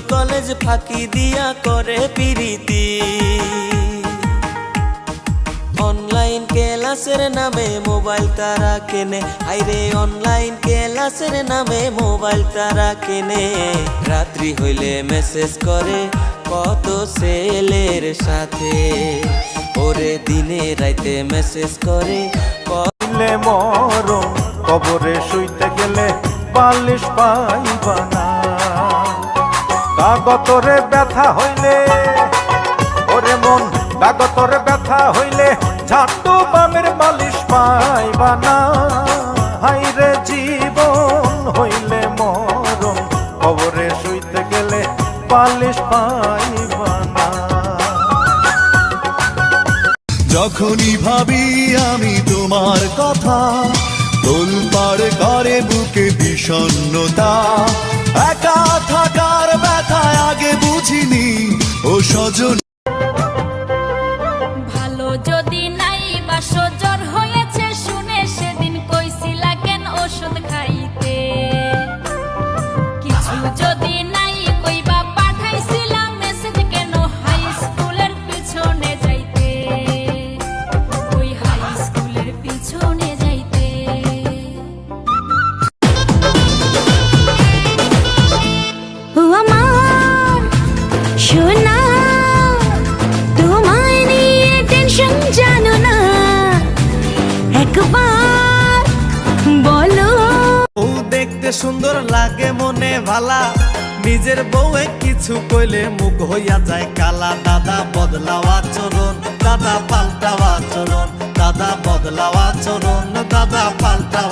ফাঁকি দিয়া করে পিরিতি। অনলাইন ক্লাসের নামে মোবাইল তারা কেনে। আইরে অনলাইন ক্লাসের নামে মোবাইল তারা কেনে। রাত্রি হইলে মেসেজ করে কত ছেলের সাথে। ওরে দিনে রাইতে মেসেজ করে ক- দিলে মরণ, কবরে শুইতে গেলে বালিশ পাইবা না। কাগতরে ব্যথা হইলে, ওরে মন কাগতরে ব্যথা হইলে, ঝাটু বামের বালিশ পাইবা না। হাইরে জীবন হইলে মরণ, কবরে শুইতে গেলে বালিশ পাইবা না। যখনই ভাবি আমি তোমার কথা তোলপাড় করে বুকে বিষণ্ণতা, একা থাকার যদি বলো। বউ দেখতে সুন্দর লাগে মনে ভালা। নিজের বউয়ে কিছু কইলে মুখ হইয়া যায় কালা। দাদা বদলাওয়া চরণ দাদা পাল্টাওয়া আচরণ, দাদা বদলাওয়া চরণ দাদা পাল্টা